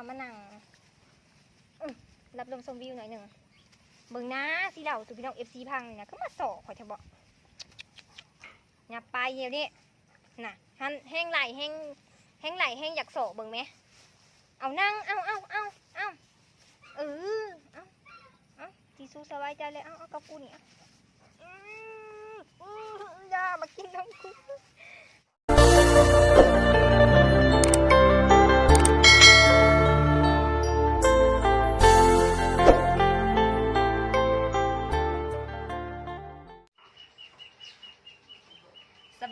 ก็มานั่งรับลมชมวิวหน่อยหนึ่งเบิ่งนะสิเหล่าตัวพี่น้องเอฟซีพังนี่นะก็มาสอขอยเถอะบอกอย่าไปเดี๋ยวนี้น่ะหันแห้งไหลแห้งแห้งไหลแห้งอยากโสเบิ่งไหมเอานั่งเอาเอาเอาเอาเออเอาเอาจีซูสบายใจเลยเอาเอากับกูนี่เอาอืมอืมอย่ามากินน้ำกู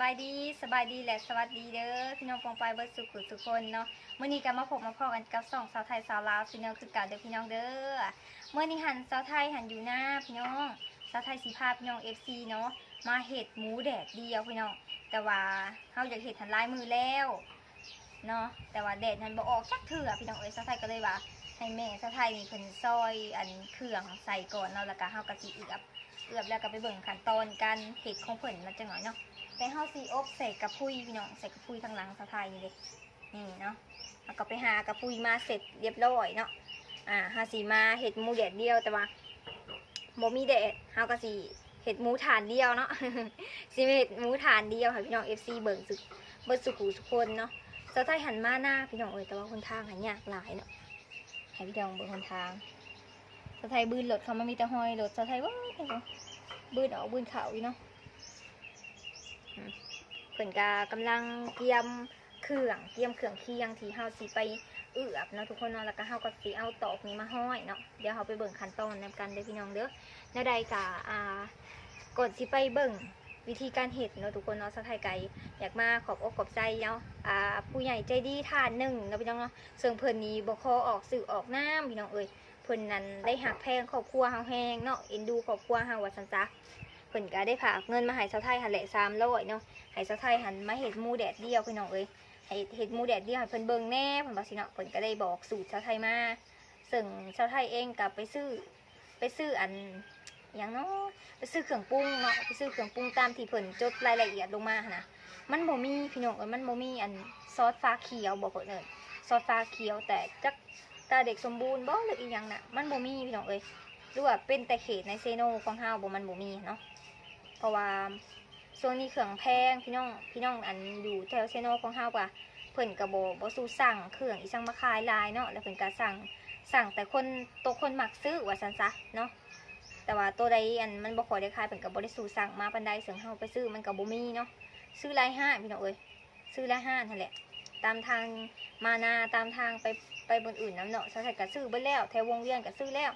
ายดีสบายดีและสวัสดีเด้อพี่น้องปองไปเบิร์ดสุขุทุกคนเนาะเมื่อนี้ก็มาพบมาพอกันกับสองสาวไทยสาวลาวพี่น้องคือเก่าเด้อพี่น้องเด้อเมื่อนี้หันสาวไทยหันอยู่หน้าพี่น้องสาวไทยสีภาพพี่น้องเอฟซีเนาะมาเห็ดหมูแดดเดียวพี่น้องแต่ว่าเขาอยากเห็ดหันลายมือแล้วเนาะแต่ว่าแดดหันบ่ออกสักเถื่อพี่น้องเอ้ยสาวไทยก็เลยว่าให้แม่สาวไทยนี่เพิ่นซอยอันเครื่องใส่ก่อนเนาะแล้วก็เฮาก็สิเอือบเอือบแล้วก็ไปเบิ่งขั้นตอนการเห็ดของเพิ่นมันจังหน่อยเนาะ ไปเฮาซีอบใส่กระพุ้ยพี่น้องใส่กระพุ้ยทางหลังสะพายนี่เลยนี่เนาะแล้วก็ไปหากระพุ้ยมาเสร็จเรียบร้อยเนาะอ่าหาสีมาเห็ดหมูแดดเดียวแต่ว่าบ่มีแดดเฮาก็สิเห็ดหมูฐานเดียวเนาะสิเห็ดหมูฐานเดียวค่ะพี่น้อง FC เบิ่งสุดเบิ่งสุขุสุคนเนาะสะไทยหันมาหน้าพี่น้องเอ้ยแต่ว่าคนทางหันยากหลายเนาะให้พี่น้องเบิ่งคนทางสะไทยบืนรถเขามันมีแต่ห้อยรถสะไทยว้าวบืนออกบืนเขาอยู่เนาะ เพิ่นก็กำลังเตรียมเครื่องเตรียมเครื่องเคียงที่เฮาสิไปเอือบเนาะทุกคนเนาะแล้วก็เฮาก็สิเอาตอกนี้มาห้อยเนาะเดี๋ยวเฮาไปเบิ่งขั้นตอนนํกันเด้อพี่น้องเด้อแนใดก็อ่าก่อนสิไปเบิ่งวิธีการเฮ็ดเนาะทุกคนเนาะสะไทยไก่อยากมาขอบอกขอบใจเนาะอ่าผู้ใหญ่ใจดีท่านหนึ่งเนาะพี่น้องเนาะซึ่งเพิ่นนี้บ่ขอออกสื่อออกน้ำพี่น้องเอ้ยเพิ่นนั้นได้หักแพงครอบครัวเฮาแฮงเนาะเอ็นดูครอบครัวเฮาว่าซั่นซะเพิ่นก็ได้ฝากเงินมาให้สะไทยหันแหละ300เนาะให้สะไทยหันมาเห็ดหมูแดดเดียวพี่น้องเอ้ยให้เห็ดหมูแดดเดียวให้เพิ่นเบิ่งแน่เพิ่นบอกสิเนาะเพิ่นก็ได้บอกสูตรชาวไทยมาซึ่งชาวไทยเองกับไปซื้อไปซื้ออันหยังเนาะไปซื้อเครื่องปรุงเนาะไปซื้อเครื่องปรุงตามที่เพิ่นจดรายละเอียดลงมานะมันบ่มีพี่น้องเอ้ยมันบ่มีอันซอสฟ้าเขียวบ่เพิ่นเอิ้นซอสฟ้าเขียวแต่จักตาเด็กสมบูรณ์บ่หรืออีหยังน่ะมันบ่มีพี่น้องเอ้ยหรือว่าเป็นแต่เขตในเซโนของเฮาบ่มันบ่มีเนาะ เพราะว่าช่วงนี้เครื่องแพงพี่น้องพี่น้องอันอยู่แถวเซโนของเฮาปะเพิ่นกระโบบ่สู้สั่งเครื่องอีสั่งมาขายลายเนาะแล้วเพิ่นก็สั่งสั่งแต่คนตัวคนหมักซื้อว่าซั่นซะเนาะแต่ว่าตัวใดอันมันบ่ค่อยได้ขายเพิ่นก็บ่ได้สูสั่งมาปานใดเสียงเฮาไปซื้อมันก็บ่มีเนาะซื้อลายห้าพี่น้องเอ้ยซื้อลายห้านั่นแหละ ตามทางมานาตามทางไปไปบนอื่นน้ำเนาะใช่ก็ซื้อเบิดแล้วแถววงเวียนก็ซื้อแล้ว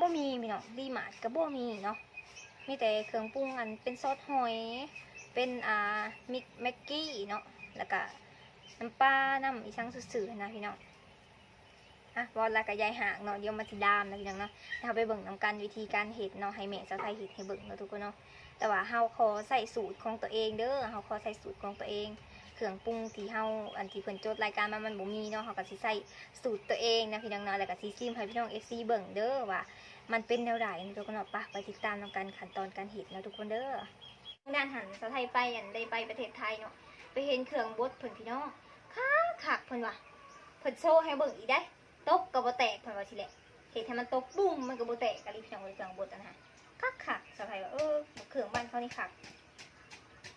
บ่มีพี่น้องดีมาร์ทก็บ่มีเนาะ มีแต่เครื่องปรุงอันเป็นซอสหอย เป็นอ่ามิกแม็กกี้เนาะ แล้วก็น้ำปลา น้ำอีช่างสื่อๆนะพี่น้องอะวอลลากระยายหางเนาะเดี๋ยวมาสิดามนะพี่น้องเนาะเราไปเบิ่งน้ำกันวิธีการเห็ดเนาะให้แม่สาวไทยเห็ดให้เบิ่งเนาะทุกคนเนาะ แต่ว่าเฮาขอใส่สูตรของตัวเองเด้อ เฮาขอใส่สูตรของตัวเอง เครื่องปรุงที่เฮาอันที่เพิ่นจดรายการมามันบ่มีเนาะ เฮาก็สิใส่สูตรตัวเองนะพี่น้องเนาะแล้วก็สิซิมให้พี่น้อง FC เบิ่งเด้อว่า มันเป็นแนวใดนทุกคนเนาะไปไปติดตามนำกันขั้นตอนการเห็ดนะทุกคนเด้อด้านหันสาวไทยไปอันได้ไปประเทศไทยเนาะไปเห็นเครื่องบดเพิ่นพี่น้องคักคักเพิ่นว่ะเพิ่นโชว์ให้เบิ่งอีกได้ตกก็บ่แตกเพิ่นว่าสิแหละเฮ็ดให้มันตกปุ้มมันก็บ่แตกกะลิพี่น้องเอ้ยเครื่องบดอันนั้นคักคักสาวไทยว่าเออเครื่องบ้านเขานี่คัก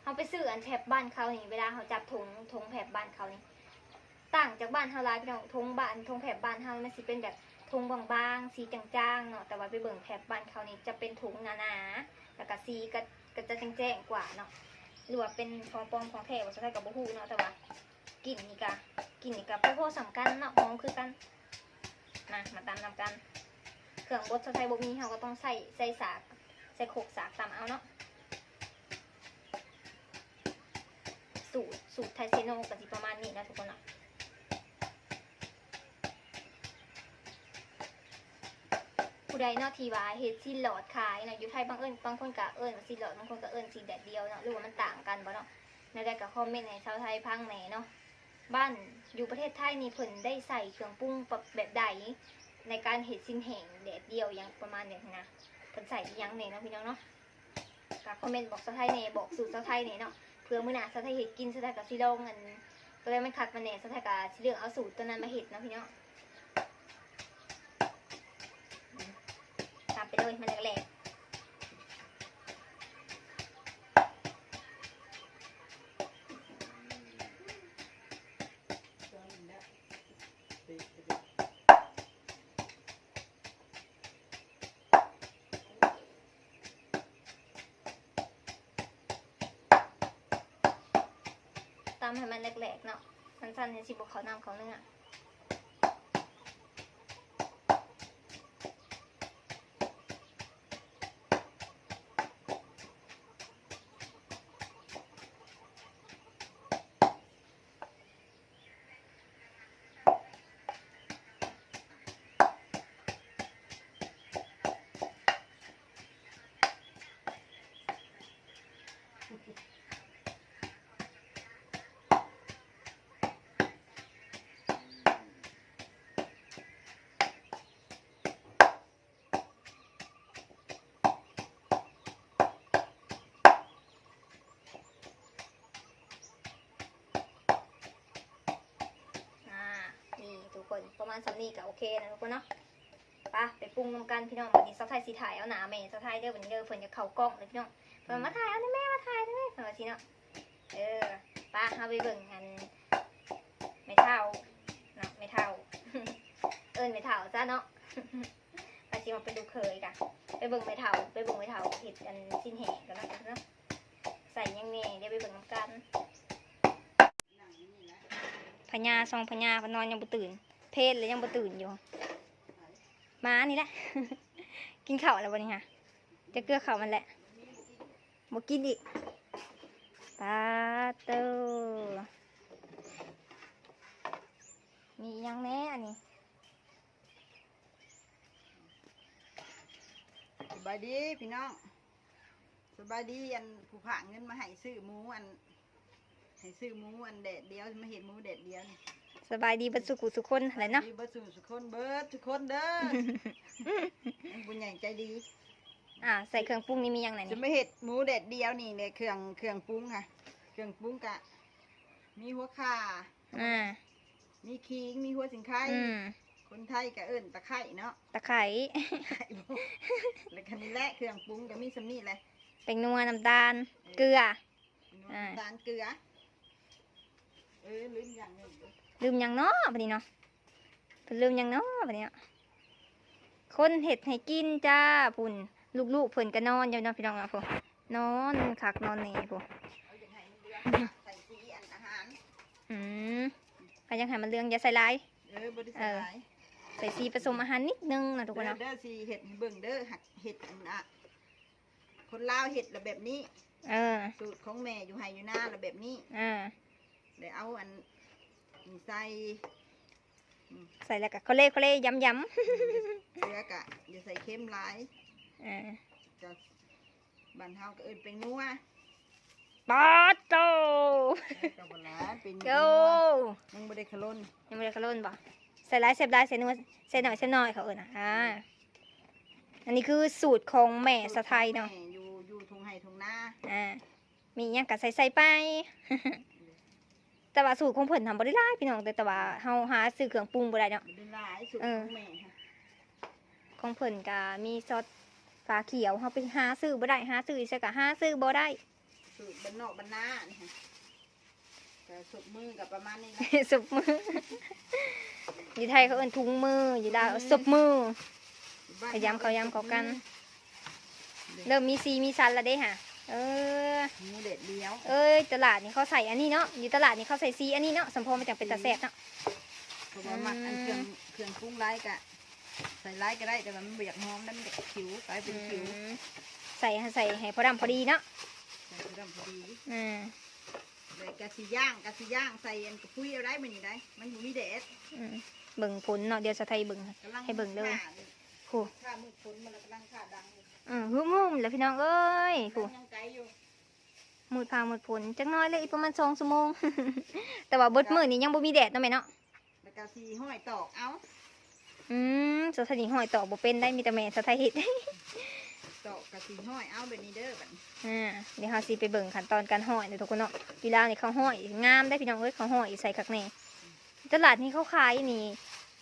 เฮาไปซื้ออันแผบบ้านเขานี่เวลาเฮาจับถุงถุงแผบบ้านเขานี่ต่างจากบ้านเฮาลายพี่น้องถุงบ้านถุงแผบบ้านเฮามันสิเป็นแบบ ถุงบางๆ สีจางๆเนาะ แต่ว่าไปเบิ่งแผบบ้านเขานี่จะเป็นถุงหนาๆ แล้วก็สีก็ก็จะแจ้งๆกว่าเนาะ หรือว่าเป็นของปลอมของแท้ว่าจะได้กับบูฮูเนาะ แต่ว่ากลิ่นนี่กะกลิ่นนี่กะพ่อสำคัญเนาะหอมคือกันมามาตามนำกัน เครื่องบดสไทยบมีเราก็ต้องใส่ใส่สากใส่โขกสากตามเอาเนาะ สูตรสูตรไทเซโนก็สิประมาณนี้นะทุกคนเนาะ ผู้ใดเนาะที่ว่าเฮ็ดสิหลอดขายเนาะอยู่ไทยบางเอิญบางคนก็เอิญว่าสิหลอดบางคนก็เอิญสิแดดเดียวเนาะหรือว่ามันต่างกันบ่เนาะในได้ก็คอมเมนต์ให้ชาวไทยพังแหน่เนาะบ้านอยู่ประเทศไทยนี่เพิ่นได้ใส่เครื่องปรุงแบบใดในการเฮ็ดสินแห้งแดดเดียวอย่างประมาณนี้นะเพิ่นใส่ยังแหน่เนาะพี่น้องเนาะก็คอมเมนต์บอกชาวไทยแหน่บอกสูตรชาวไทยแหน่เนาะเพื่อมื้อหน้าชาวไทยเฮ็ดกินชาวไทยก็สิลองอันตัวใดมันคักมันแหน่ชาวไทยก็สิเลือกเอาสูตรตัวนั้นมาเฮ็ดเนาะพี่น้อง เลยมันแหลกตามให้มันแหลกๆเนาะสั้นๆให้สิบเขาน้ำเขาเนื้อ อ่า นี่ทุก คนประมาณสำนีก็โอเคนะทุกคนเนาะปะไปปรุงนำกันพี่น้องวันนี้สาวไทยสีถ่ายเอาหนาแม่สาวไทยเด้อวันนี้เด้อเพิ่นจะเข้ากล้องเลยพี่น้องเพิ่นมาถ่ายเอาได้แม่มาถ่ายได้แม่เพิ่นว่าสิเนาะเออป้าเฮาไปเบิ่งกันไม่เท่าเนาะไม่เท่า เอิ้นไม่เท่าซะเนาะไปสิมาเป็นลูเคยกะไปเบิ่งไม่เท่าไปเบิ่งไม่เท่าเฮ็ดกันสิ้นแห่กันแล้วกันเนาะใส่ยังแน่เดี๋ยวไปเบิ่งนำกันพญาซองพญาพนอนยังบ่ตื่น เพศเลยยังบ่ตื่นอยู่มานี่แหละ กินข้าวแล้ววันนี้ค่ะจะเกลือข้าวมันแหละบ่กินอีกปลาเต้ามียังแน่อันนี้สบายดีพี่น้องสบายดีอันผู้ผ่าเงินมาให้ซื้อหมูอันให้ซื้อหมูอันแดดเดียวมาเห็นหมูแดดเดียวนี่ สบายดีเบัดสุขุสุกคนอะไรเนาะดีเบิดสู่ทุกคนเบิดทุกคนเด้อบุญใหญ่ใจดี อ่าใส่เครื่องปรุงนี่มีหยังไหนจะนี่ไม่เห็ดหมูแดดเดียวนี่เนี่ยเครื่องเครื่องปรุงค่ะ เครื่องปรุงกะ มีหัวข่าอ่ามีขิงมีหัวสิงไข่อืมคนไทยกะเอิ้นตะไคร่เนาะตะไคร้ไข่บ่แล้วคันนี้แหละเครื่องปรุงก็มีสำนี่แหละเป็นนัวน้ำตาลเกลืออ่าน้ำตาลเกลือเออลืมอย่างหนึง ลืมหยังเนาะบัดนี้เนาะเพิ่นลืมหยังเนาะบัดนี้เนาะคนเห็ดให้กินจ้าพุ่นลูกๆเพิ่นก็นอนอยู่เนาะพี่น้องเนาะพุ่นนอนคักนอนแหน่พุ่นเอาอย่างไรมันเดือดใส่สีอันอาหารอืมก็ยังให้มันเรื่องอย่าใส่หลายเออบริเอษัทอหลายใส่สีผสมอาหารนิดนึงนะทุกคนเด้อเนาะเด้อสีเห็ดให้เบิ่งเด้อหักเห็ดอันอะคนลาวเห็ดละแบบนี้ เออ สูตรของแม่อยู่ไฮอยู่หน้าละแบบนี้ อ่าเดี๋ยวเอาอัน นี่ใส่ใส่แล้วก็เขาเล่เขาเล่ย้ำย้เกลือกะอย่าใส่เค็มหลายำอ่าจะบันเฮาก็เอิ้นเป็นนัวปอดโตกับบลาเป็นโกนัวยังบ่ได้ขลุ่นยังไม่ได้ขลุ่นบ่ใส่หลายเสียบหลายใส่นัวใส่หน่อยใส่น้อยเขาเออนะอ่าอันนี้คือสูตรของแม่สะไทยเนาะแม่อยู่อยู่ทงไห้ทงนาอ่ามีหยังกัใส่ใส่ไป แต่ว่าสูตรของเพิ่นทำบ่ได้หลายพี่น้องแต่แต่ว่าเฮาหาซื้อเครื่องปรุงบ่ได้เนาะบ่ได้หลายสูตรเออของแม่ค่ะของเพิ่นก็มีซอสฟ้าเขียวเฮาไปหาซื้อบ่ได้หาซื้ออีกก็หาซื้อบ่ได้ สูตรบ้านนอกบ้านนานี่ค่ะแต่สุดมือกับประมาณนี้แหละสุบมือ อยู่ไทยเขาเอิ้นถุงมืออยู่ลาวสุบมือขยำเขายำเขากัน เริ่มมีซีมีซันและเด้ค่ะ เออ หมูเด็ดเดียวเอ้ยตลาดนี่เขาใส่อันนี้เนาะอยู่ตลาดนี่เขาใส่ซีอันนี้เนาะสมพอมันจังเป็นตาแซ่บเนาะ เพราะว่ามักอันเครื่องเครื่องปรุงไรกะใส่ไรก็ได้แต่ว่ามันเบียากหอมแล้วมันจะขิวกลายเป็นขิวอืมใส่ใส่ให้พอดำพอดีเนาะใส่กระดำพอดีอืมเลยกะสิย่างกะสิย่างใส่อันกระพุ้ยเอาได้มันนี่ได้ มันอยู่มีเด็ดอืมเบิ่งผลเนาะเดี๋ยวสะไทยเบิ่ง กำลังให้เบิ่งเด้อ ขาโอ้ข้ามือฝนมันกำลังขาดัง อยู่อืมหุ่มหุ่มแล้วพี่น้องเอ้ยโอ้ยังไกลอยู่มืดพามืดผลจักหน้อยเลยอีกประมาณสองชั่วโมง แต่ว่าเบิดมื้อนี้ยังบ่มีแดดเนาะแม่เนาะแล้วกะสิห้อยตอกเอาอืมสถานีหอยต่อบ่เป็นได้มีแต่แม่สะไทยเฮ็ดตอกกะสิห้อยเอาแบบนี้เด้อแบบนี้อ่าเดี๋ยวเราสิไปเบิ่งขั้นตอนการห้อยเดี๋ยวทุกคนเนาะเวลานี่เขาห้อยงามได้พี่น้องเอ้ยเขาห้อยใส่คักแน่ตลาดนี้เขาขายนี่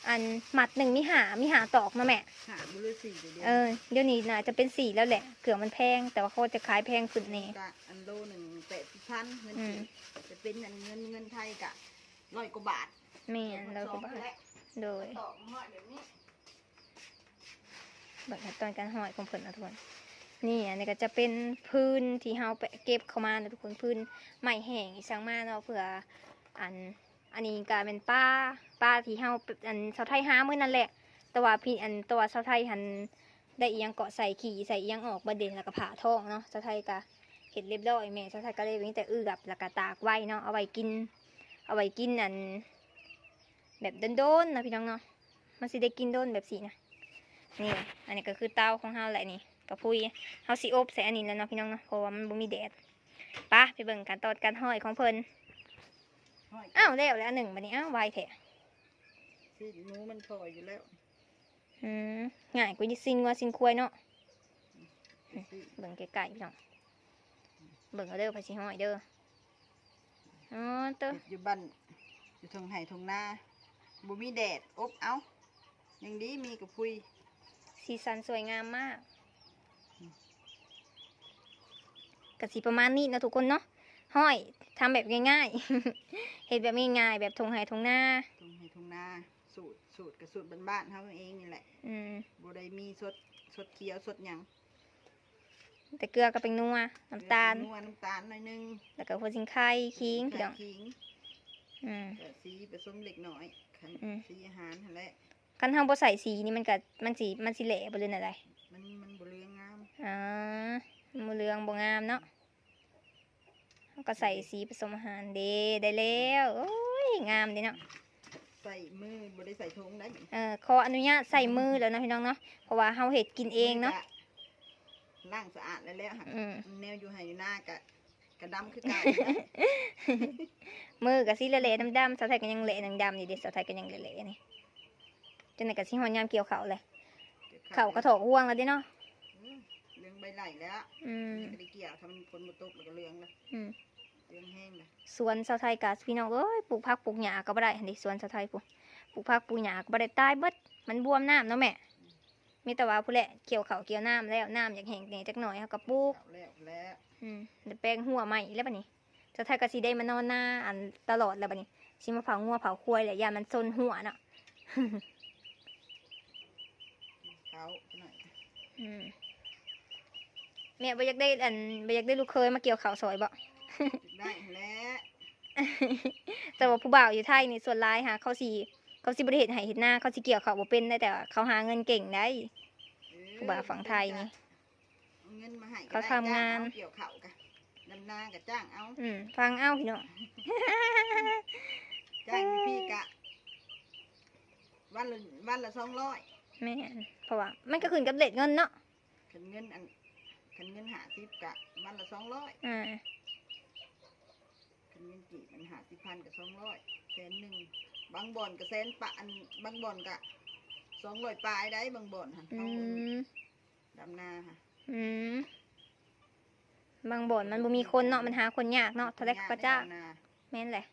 อันหมัดหนึ่งมีหามีหาตอกนะแม่หาบุรุษสี่เดียวเออเดี๋ยวนี้น่าจะเป็นสี่แล้วแหละเกือมันแพง แต่ว่าเขาจะขายแพงขึ้นนี่กะอันโลหนึ่งแปดสิบพันเงินอืกีมบจะเป็นอันเงินเงินไทยกะร้อยกว่าบาทแม่นแล้วก็บาทและโดยตอกห้อยแบบนี้แบบตอนการห่อยของเพิ่นนะทุกคนนี่อันนี้ก็จะเป็นพื้นที่เฮาไปเก็บเข้ามานะทุกคนพื้นไม้แห้งอีสังมาเนาะเพื่ออัน อันนี้ก็เป็นป้าป้าที่เฮาอันชาวไทยหามื้อนั่นแหละ แต่ว่าพี่อันตัวชาวไทยหันได้อียังเกาะใส่ขี่ใส่อียังออกบดเด่นแล้วก็ผ่าท้องเนาะชาวไทยก็เห็ดเรียบร้อยแม่ชาวไทยก็เลยมีแต่อื้อกับแล้วก็ตากไว้เนาะเอาไว้กิน เอาไว้กินอัน แบบโดนๆนะพี่น้องเนาะมันสิได้กินโดนแบบสีนะนี่อันนี้ก็คือเตาของเฮาแหละนี่กระพุยเฮาสิอบใส่อันนี้แล้วเนาะพี่น้องเนาะเพราะว่ามันบ่มีแดดปะไปเบิ่งการตอดการห้อยของเพิ่น อยอ้าวแล้วแล้วอันหนึ่งบัดนี้อ้าวไวแท้ที่หนูมันพออยู่แล้วอืมง่ายกว่าซิงว่าซิงควายเนาะที่เบิ่งไกลๆพี่น้องเบิ่งเอาเด้อไปสิห้อยเด้ออ๋อเต้อเฮ็ดอยู่บ้านอยู่ทงไห่ทงนาบ่มีแดดอบเอายังดีมีกับพุยสีสันสวยงามมากกะสิประมาณนี้นะทุกคนเนาะ ห้อยทำแบบง่ายๆเฮ็ดแบบง่ายๆแบบทงไห้ทงหน้าทงไห่ทงนาสูตรสูตรกับสูตรบ้านๆเฮาเองนี่แหละ อืมบ่ได้มีสดสดเขียวสดหยังแต่เกลือก็เป็นนัวน้ำตาลนัวน้ำตาลหน่อยหนึงแล้วก็หัวสิงไข่ขิงพี่น้องขิงอืมแต่สีผสมเล็กน้อยคันอืมสีอาหารหั่นแหละคันเฮาบ่ใส่สีนี่มันก็มันสิมันสิแหละบ่เลยอะไรมันมันบ่เรืองงามอ๋อบ่เหลืองบ่งามเนาะเฮา ก็ใส่สีผสมอาหารเด้ได้แล้วโอ้ยงามเด้เนาะใส่มือบ่ได้ใส่ถุงได้เออขออนุญาตใส่มือแล้วนะพี่น้องเนาะเพราะว่าเฮาเฮ็ดกินเองเนาะล้างสะอาดแล้วแล้วหั่นอืมแนวอยู่ให้อยู่หน้ากะกระดำคือเก่ามือก็สิเละๆดำๆสาวไทยก็ยังเละดำๆอยู่เดิสาวไทยก็ยังเละๆนี่จนไหนก็สิฮอนยามเกี่ยวเขาวเลยเขาก็ถอกห่วงแล้วเด้เนาะอืมเรื่องใบไหลแล้วอืมก็ได้เกี่ยวทำฝนบ่ตกแล้วก็เรืองแล้วอืมเรืองแห้งแล้วสวนชาวไทยกะพี่น้องเอ้ยปลูกผักปลูกหญ้าก็บ่ได้หันดิสวนชาวไทยปลูกปลูกผักปลูกหญ้าก็บ่ได้ตายเบิดมันบวมน้ำเนาะแม่มีแต่ว่าผู้แหละเกี่ยวเขาวเกี่ยวน้ำแล้วน้ำอยากแห้งแหน่จักหน่อยเฮาก็ปลูก เอาแล้วแล้วอืมเดี๋ยวแปลงหัวใหม่แล้วบัดนี้ชาวไทยก็สิได้มานอนหน้าอันตลอดแล้วบัดนี้สิมาเผางัวเผาควายแหละยามมันซนหัวเนาะเขาหน่อยอืม แม่บ่อยากได้อันบ่อยากได้ลูกเคยมาเกี่ยวข้าวซอยบ่ ได้แล้วแต่ว่าผู้บ่าวอยู่ไทยนี่ส่วนร้ายค่ะเขาสิเขาสิบริเหตุให้เห็นหน้าเขาสิเกี่ยวเขาวบ่เป็นได้แต่ว่าเขาหาเงินเก่งได้ เออผู้บ่าวฝั่งไทยนี่เอาเงินมาให้ก็เขาได้ทำงาน จ้เอเกี่ยวเขากะดำนากับจ้างเอาอืมฟังเอ้าพี่น้อง จ้างพี่กะวันละวันละสองร้อยแม่นเพราะว่ามันก็ขึ้นกับเด็ดเงินเนาะขันเงินอัน ขันเงินหาสิบกะวันละสองร้อยอ่าขันเงินกี่มันหาสิบพันกับสองร้อยแสนหนึ่งบางบ่อนกับแสนปะอันบางบ่อนกะสองร้อยปลายได้บางบ่อนหันอืเขามดำนาค่ะอืมบางบ่อนมันบ่มีคนเนาะมันหาคนยากเนาะเท่าไรก็จ้างดำนาแม่นแหละ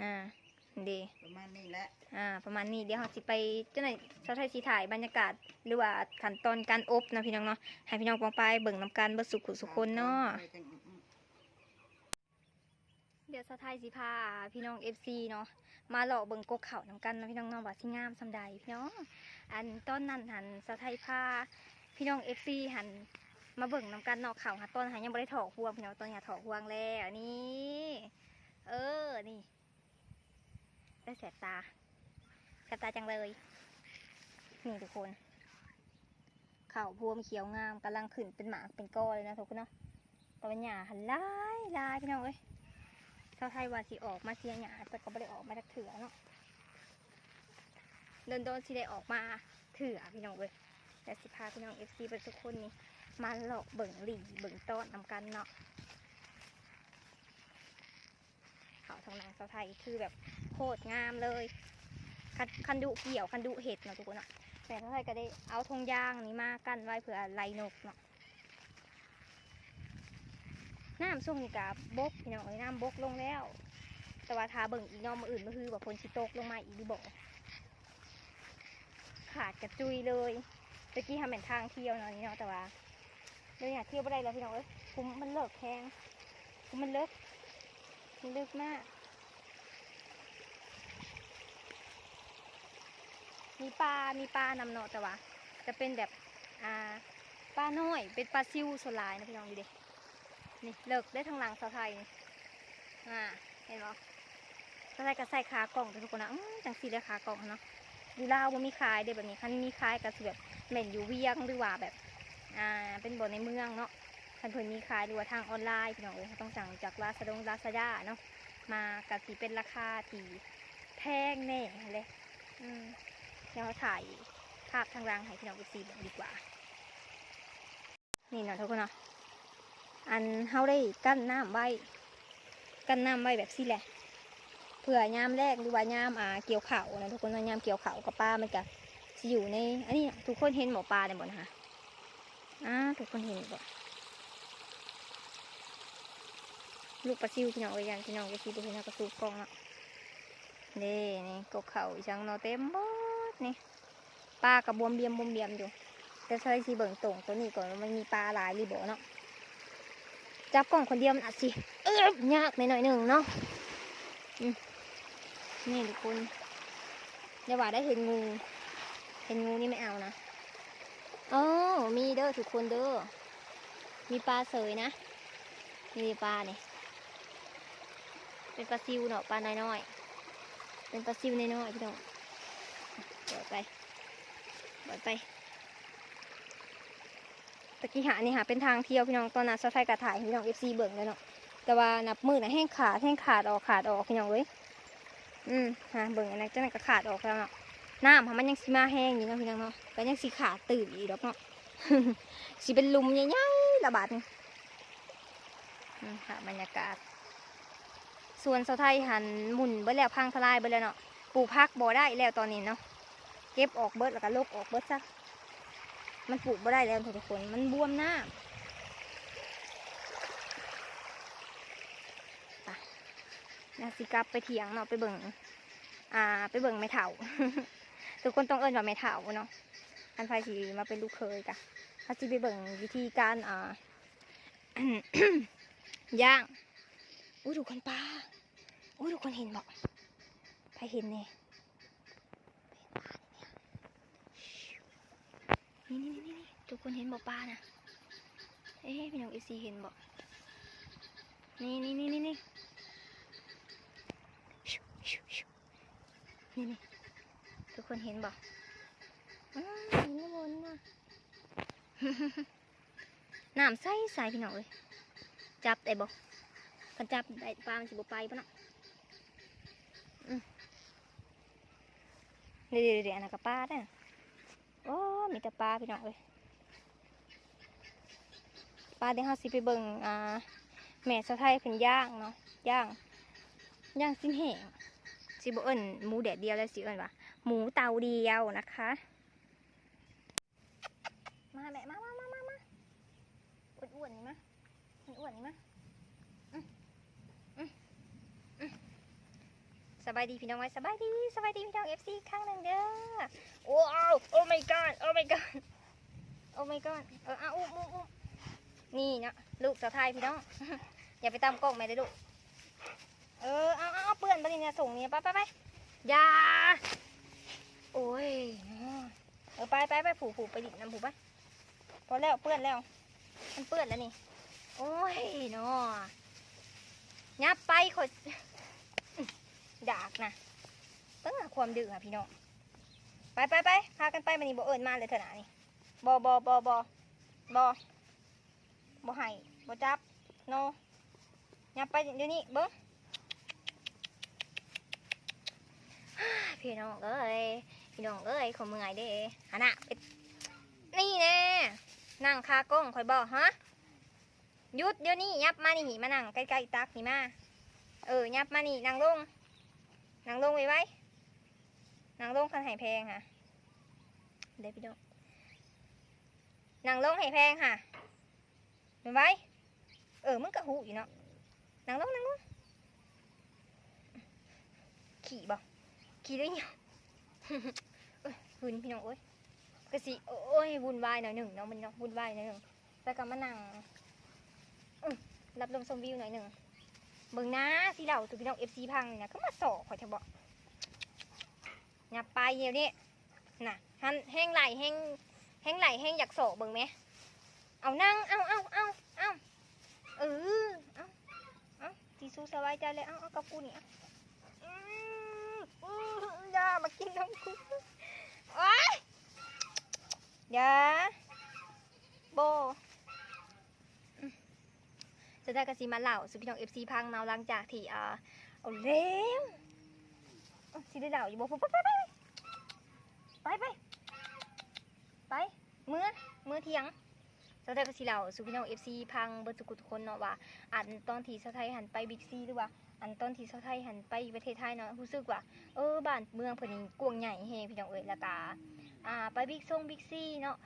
อ่า ดีประมาณนี้แหละอ่าประมาณนี้เดี๋ยวเราสิไปเจ้าหน่อยชาวไทยสีถ่ายบรรยากาศหรือว่าขั้นตอนการอบนะพี่น้องเนาะให้พี่น้องปองไปเบิ่งนำกันเบิ่สุขุสุคนเนาะเดี๋ยวสะไทยสิพาพี่น้อง FC เนาะมาหลอกเบิ่งกกเขานำกันเนาะพี่น้องเนาะว่าสิงามสำใดพี่น้องอันต้นนั้นหันสะไทยพาพี่น้อง FC หันมาเบิ่งนำกันเนาะเขาหันต้นหันยังบ่ได้ถอกห่วงพี่น้องต้นอย่าถอกห่วงแล้วนี่เออนี่ ได้แสบตาแสบตาจังเลย นี่ทุกคนเขาพวมเขียวงามกำลังขึ้นเป็นหมากเป็นก้อนเลยนะทุกคนเนาะตะวันหยาหันลายลายพี่น้องเอ้ยชาวไทยว่าสิออกมาเสียหยาแต่ก็ไม่ได้ออกมาจากเถื่อเนาะโดนโดนสิได้ออกมาเถื่อพี่น้องเว้ยแต่สิพาพี่น้องเอฟซีไปทุกคนนี่มาหลอกเบิ่งหลีเบิ่งต้อนนำกันเนาะเขาทางนางชาวไทยคือแบบโคตรงามเลยคันคันดุเกี่ยวคันดุเห็ดเนาะทุกคนเนาะแต่ชาวไทยก็ได้เอาธงยางนี้มากั้นไว้เผื่อไล่นกเนาะน้ำส่งนี่กับบกพี่น้องเอ้ยน้ำบกลงแล้ว แต่ว่าทาเบิ่งอีกเนอกมืออื่นมือคือว่าฝนสิตกลงมาอีกหรือบอกขาดกระจุยเลยตะกี้ทำเป็นทางเที่ยวเนาะนี่เนาะแต่ว่าเดี๋ยวนี้เที่ยวไม่ได้แล้วพี่น้องเอ้ยคุ้มมันเลิกแพงคุ้มมันเลิกมันเลิกมาก มีปลา มีปลานำเนาะแต่ว่า จะเป็นแบบอ่าปลาน้อย เป็นปลาซิวสลายนะพี่น้องดูดินี่เลิกได้ทางหลังสาวไทยนี่อ่าเห็นบ่สาวไทยก็ใส่ขากล่องทุกคนนะจังสีได้ขากล่องเนาะอยู่ลาวบ่มีขายเด้แบบนี้คันมีขายก็สิแบบเหม็นอยู่เวียงหรือว่าแบบอ่าเป็นบ่อในเมืองเนาะคันเพิ่นมีขายหรือว่าทางออนไลน์พี่น้องเอ้ยต้องสั่งจากลาซาดงลาซาด้าเนาะมาก็สิเป็นราคาที่แพงแน่เลยอืม ดี๋ยวเราถ่ายภาพทางรังให้พี่น้องไปซีดีกว่า นี่เนาะทุกคนเนาะ อันเฮาได้กั้นน้ำไว้ กั้นน้ำไว้แบบซี่แหละ เผื่อยามแรกหรือว่ายามอ่าเกี่ยวเข่านะทุกคนเนาะยามเกี่ยวเข่ากับปลามันก็สิอยู่ใน อันนี้ทุกคนเห็นหมอปลาได้หมดนะคะอ่าทุกคนเห็นบ่ลูกปลาซิวพี่น้องเอ้ยยันพี่น้องก็คิดดูพี่น้องก็สูบกล้องเนาะนี่นี่กบเข่าอีจังนาะเต็มหมด นี่ปลากับบวมเบียมบวมเบียมอยู่แต่ใช้สีเบิ่งตรงตัวนี้ก่อนมันมีปลาหลายรือบ่เนาะจับกล่องคนเดียวมันอาจสิเออยากหน่อยหนึ่งเนาะนี่ทุกคนอย่าว่าได้เห็นงูเห็นงูนี่ไม่เอานะอ๋อมีเด้อทุกคนเด้อมีปลาเสยนะนี่ปลาเนี่ยเป็นปลาซิวเนาะปลาน้อยๆเป็นปลาซิวน้อยๆพี่น้อง ปล่อยไปปล่อยไปตะกี้หานี่หาเป็นทางเที่ยวพี่น้องตอนนั้นสะไทยกระถ่ายพี่น้องเอฟซีเบิ่งเลยเนาะแต่ว่านับมือนะแห้งขาดแห้งขาดออกขาดออกพี่น้องเว้ยอืมฮะเบิ่งอันนั้นจังนั้นก็ขาดออกแล้วเนาะน้ำค่ะมันยังสิมาแห้งอยู่เนาะพี่น้องเนาะก็ยังสิขาดตื่นอีกดอกเนาะสิเป็นลุมใหญ่ๆระบาดนี่อืมค่ะบรรยากาศ ส่วนเสาไทยหันหมุนเบิดแล้วพังทลายเบิดแล้วเนาะปลูกพักบ่ได้แล้วตอนนี้เนาะ เก็บออกเบิดแล้วก็ลบออกเบิดซะมันปลูกบ่ได้แล้วทุกคนมันบวมหน้าไปนาสิกับไปเถียงเนาะไปเบิ่งอ่า ไปเบิ่งไม่เถาทุกคนต้องเอิ้นว่าไม่เถาเนาะอันไฟสีมาเป็นลูกเคยกะถ้าสิไปเบิ่งวิธีการอ่าย่างอุ้ยทุกคนปลาอุ้ยทุกคนเห็นบอกใครเห็นเนี่ย นี่นี่นี่ทุกคนเห็นบอกปลาน่ะ เอ๊ะพี่น้องเอซีเห็นบอกนี่นี่นี่นี่นี่นี่นี่ทุกคนเห็นบอกอืมเห็นข้างบนนะน้ำใสใสพี่น้องเอ้ยจับได้บอกกันจับได้ปลามันสิบ่ไปปะเนาะเดี๋ยวเดี๋ยวอันนั้นกับปลาได้อ โอ้มีแต่ปลาพี่น้องเอ้ยปลาเดี๋ยวเราสิไปเบิ่งอ่าแม่สะไทยเพิ่นย่างเนาะย่างย่างสิ้นแห้งสิบเอิ้นหมูแดดเดียวแล้วสิเอิ้นว่าหมูเตาเดียวนะคะ มาแม่มามามามามาอ้วนๆนี่มาอ้วนๆนี่มาอื้ออื้ออื้อ สบายดีพี่น้องไว้สบายดีสบายดีพี่น้องเอฟซีครั้งหนึ่งเด้อโอ้เอาโอ้ my god โอ้ my god โอ้ my god เอออาอุ้มอุ้มนี่เนาะลูกสาวไทยพี่น้องอย่าไปตามกล้องแม่เด้ลูกเออเอาเอาเปื่อนไปเนี่ยส่งนี่ไปไปไปอย่าโอ้ยเออไปไปไปผูผูไปดิบน้ำผูไปพอแล้วเปื่อนแล้วมันเปื่อนแล้วนี่โอ้ยเนาะยับไปขอ ดากนะเพิ่งอะความดื้อค่ะพี่น้องไปไปไปพากันไปมันนี่บ่เอิญมาเลยเถอะนะนี่บอบอบอบอบอบอให้บอจับโนยับไปเดี๋ยวนี้เบิ้งพี่น้องเอ้ยพี่น้องเอ้ยขอมื่อยเด้ฮะน่ะไปนี่แน่นั่งคากล้องคอยบอกฮะยุดเดี๋ยวนี้ยับมานี่มานั่งใกล้ๆตักนี่มาเออยับมานี่นั่งลง นางลงไว้ไว้นางลงคันไห้แพงค่ะเดี๋ยวพี่น้องนางลงไห้แพงค่ะไว้ไว้เออมึงกะหูอยู่เนาะนางลงนางลงขี่บ่ขี่ได้ยังเอ้ยหืนพี่น้องเอ้ยกะสิโอ้ยวุ่นวายหน่อยหนึ่งเนาะมันเนาะวุ่นวายหน่อยหนึ่งแล้วก็มานั่งรับลมชมวิวหน่อยหนึ่ง เบิ่งนะสิเหล่าตัวพี่น้องเอฟซีพังนี่นะก็มาสอกข่อยจะบอกอย่าไปเดี๋ยวนี้น่ะหันแห้งไหลแห้งแห้งไหลแห้งอยากสอกเบิ่งไหมเอานั่งเอาเอาเอาเอาเออเอาเอาสีสู้สบายใจเลยเอาเอากับกูนี่เอาอือืมอย่ามากินน้ำกูโอ๊ยอย่าโบ จะได้กระซีมาเหล่าสุพี่น้องเอฟซีพังเนาหลังจากที่อ่าเอาเร็วสิได้เล่าอยู่บ่ไปไปไปไปไปไปเมื่อเมื่อเที่ยงจะได้กระซีเล่าสุพี่น้องเอฟซีพังเบิร์ตุกุทุกคนเนาะว่าอันตอนที่สาไทยหันไปบิ๊กซีหรือว่าอันตอนที่สาไทยหันไปประเทศไทยเนาะรู้สึกว่าเออบ้านเมืองเพิ่นกว้างใหญ่เฮพี่น้องเอ้ยล้วก็อ่าไปบิ๊กซงบิ๊กซีเนาะ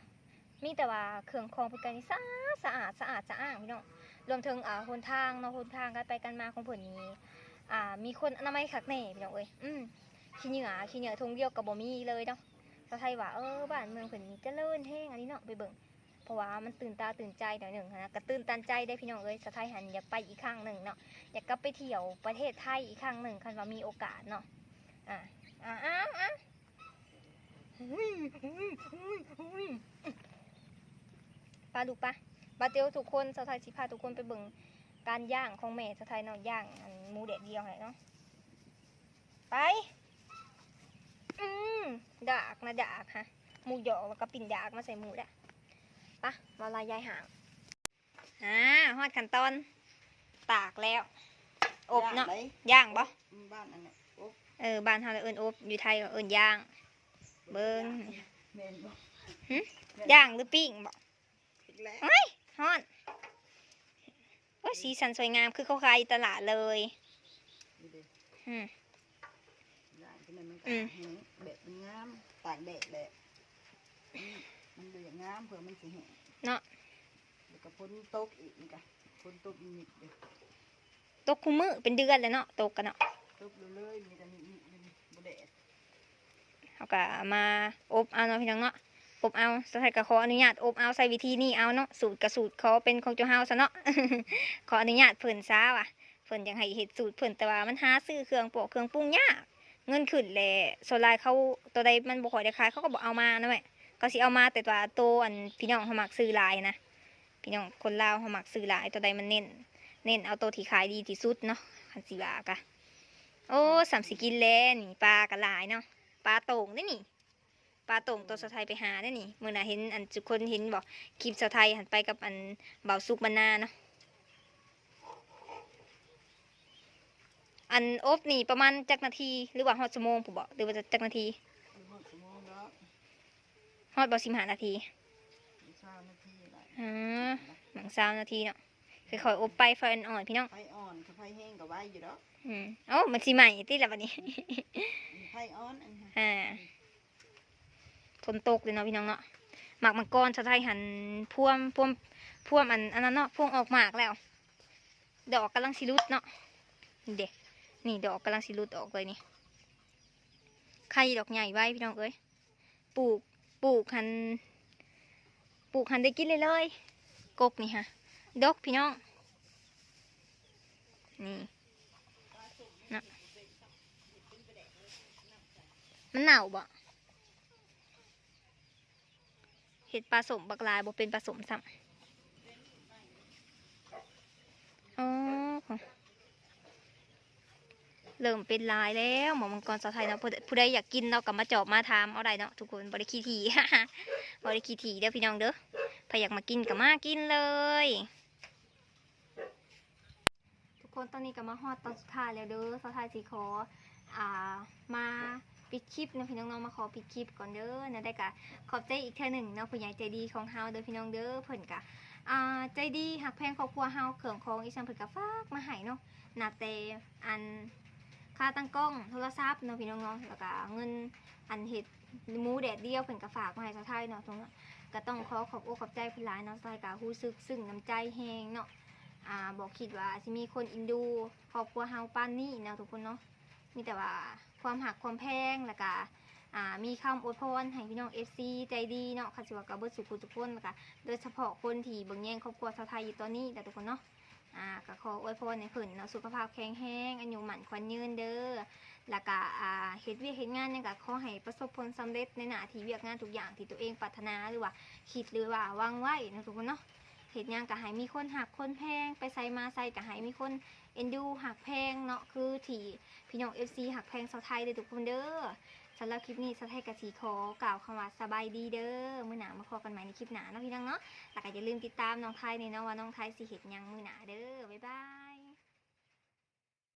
มีแต่ว่าเครื่องคองเพิ่นก็นี่สะอาดสะอาดสะอาดสะอ้างพี่น้อง รวมถึงอ่าหนทางเนาะหนทางกันไปกันมาของเพิ่นนี้อ่ามีคนอนามัยคักแน่พี่น้องเอ้ยอืมขี้เหงื่อขี้เหงื่อทงเดียวกับบ่มีเลยเนาะชาวไทยว่าเออบ้านเมืองเพิ่นนี้เจริญแฮงอันนี้เนาะไปเบิ่งเพราะว่ามันตื่นตาตื่นใจหน่อยหนึ่งนะกระตื่นตันใจได้พี่น้องเอ้ยชาวไทยหันอยากไปอีกครั้งหนึ่งเนาะอยากกลับไปเที่ยวประเทศไทยอีกครั้งหนึ่งคันว่ามีโอกาสเนาะอ่าอ่าอ่าอ่าอุ้ยอุ้ยอุ้ยอุ้ยปลาลูกปะ บาเตียวทุกคนสาวไทยสิพาทุกคนไปเบิ่งการย่างของแม่สาวไทยเนาะย่างอันหมูแดดเดียวให้เนาะไปอืมดากนะดากฮะหมูหยอกแล้วก็ปิ่นดากมาใส่หมูแหละปะมาลายยายหางอ่าฮอดขั้นตอนตากแล้วอบเนาะย่งไหย่างบ่อืมบ้านอันเนี้ยอบเออบ้านเฮาเลยเอิ้นอบอยู่ไทยก็เอิ้นย่าง เบิ่งแม่นบ่หึแม่นย่างหรือปิ้งบ่อีกแล้ว ฮอดโอ้ยสีสันสวยงามคือเขาขายอยู่ตลาดเลยดูดิอืมย่างที่นั่นมันก็อืมแห้งแดดมันงามตากแดดแหละอืมมันดูอย่างงามเผื่อมันสิแห้งเนาะแล้วก็พ้นตกอีกนี่กะพ้นตกอีกนิดเดียวตกคู่มือเป็นเดือนแล้วเนาะตกกันเนาะตกเรื่อยๆมีแต่นิดนิดนิดบ่แดดเขาก็มาอบเอาเนาะพี่น้องเนาะ อบเอาสถานก็ขออนุญาตอบเอาใส่วิธีนี้เอาเนาะสูตรกับสูตรขอเป็นของเจ้าเฮาซะเนาะขออนุญาตเพิ่นซาว่ะเพิ่นยังให้เฮ็ดสูตรเพิ่นแต่ว่ามันหาซื้อเครื่องโปะเครื่องปรุงยากเงินขึ้นแหละโซลายเขาตัวใดมันบ่ค่อยได้ขายเขาก็บ่เอามานะแม่เขาสิเอามาแต่ว่าโตอันพี่น้องเขามักซื้อลายนะพี่น้องคนลาวเขามักซื้อลายตัวใดมันเน้นเน้นเอาตัวที่ขายดีที่สุดเนาะคันสิว่ากะโอ้สามสิกินแล้วนี่ปลากระหลายเนาะปลาโต่งได้นี่ ปลาโต่งตัวสะไทยไปหาได้นี่เมื่อน่ะเห็นอันจุกคนเห็นบอกคลิปสะไทยหันไปกับอันเบาซุกบานนาเนาะอันอบนี่ประมาณจักนาทีหรือว่าฮอดชั่วโมงผมบอกหรือว่าจะจักนาทีดูหมดชั่วโมงแล้วฮอดบอสิมหานาทีมีเช้านาทีละอ่าหมังซาวนาทีเนาะค่อยๆอบไปไฟอ่อนๆพี่น้องไฟอ่อนกับไฟแห้งกับไว้อยู่แล้วอืมเอ้ามันสิใหม่ติละวันนี้มีไฟอ่อนอันนี้อ่า ฝนตกเลยเนาะพี่น้องเนาะหมากมังกรชาวไทยหันพ่วมพ่วมพ่วมอันอันนั้นเนาะพ่วงออกหมากแล้ว ดอกกำลังสิรุดเนาะเด็กนี่ดอกกำลังสิรุดออกเลยนี่ไข่ดอกใหญ่ไว้พี่น้องเอ้ยปลูกปลูกหันปลูกหันได้กินเลยเลยกกนี่ฮะดอกพี่น้องนี่เนาะมันหนาวบ่ เห็ดปลาสมบักลายบ่เป็นปลาสมซ้ำอ๋อเริ่มเป็นลายแล้วหมอมังกรสาวไทยเนาะผู้ใดอยากกินเราะกลับมาจอบมาทามเอาได้เนาะทุกคนบริคีทีบริคีทีเด้อพี่น้องเด้อถ้าอยากมากินก็มากินเลย ทุกคนตอนนี้ก็มาฮอดตอนสุดท้ายแล้วเด้อสาวไทยสีขออ่ามา ปิดคลิปนะพี่น้องๆมาขอปิดคลิปก่อนเด้อนะได้กะขอบใจอีกเท่าหนึ่งเนาะผู้ใหญ่ใจดีของเฮาเด้อพี่น้องเด้อเพิ่นกะอ่าใจดีหักแพงครอบครัวเฮาเครื่องของอีสันเพิ่นกะฝากมาให้เนาะนาเตอันค่าตั้งกล้องโทรศัพท์เนาะพี่น้องเนาะแล้วก็เงินอันเฮ็ดหมูแดดเดียวเพิ่นก็ฝากมาให้ชาวไทยเนาะตรงนั้นก็ต้องขอขอบอกขอบใจเพิ่นหลายเนาะซอยกะฮู้สึกซึ้งน้ำใจแฮงเนาะอ่าบอกคิดว่าสิมีคนอินดูครอบครัวเฮาปานนี้เนาะทุกคนเนาะ มีแต่ว่าความหักความแพงแล้วก็อ่ามีคำอวยพรให้พี่น้อง FC ใจดีเนาะค่ะสิว่ากับเบิดสุขุทุกคนแล้วก็โดยเฉพาะคนที่เบิ่งแย่งครอบครัวชาวไทยอยู่ตอนนี้แต่ทุกคนเนาะอ่าก็ขออวยพรให้เพิ่นเนาะสุขภาพแข็งแรงอายุหมันขวัญยืนเด้อแล้วก็อ่าเฮ็ดเวียกเฮ็ดงานหยังก็ขอให้ประสบผลสำเร็จในหน้าที่เวียกงานทุกอย่างที่ตัวเองปรารถนาหรือว่าคิดหรือว่าวางไว้นะทุกคนเนาะเฮ็ดหยังก็ให้มีคนหักคนแพงไปใส่มาใส่ก็ให้มีคน เอ็นดูหักแพงเนาะคือที่พี่น้องเอฟซีหักแพงชาวไทยเด้อทุกคนเด้อสำหรับคลิปนี้ชาวไทยกับสีขอกล่าวคำว่าสบายดีเด้อมื้อหนามาพอกันใหม่ในคลิปหนาเนาะพี่น้องเนาะแล้วก็อย่าลืมติดตามน้องไทยในเนาะว่าน้องไทยสิเห็ดหยังมื้อหนาเด้อบ๊ายบาย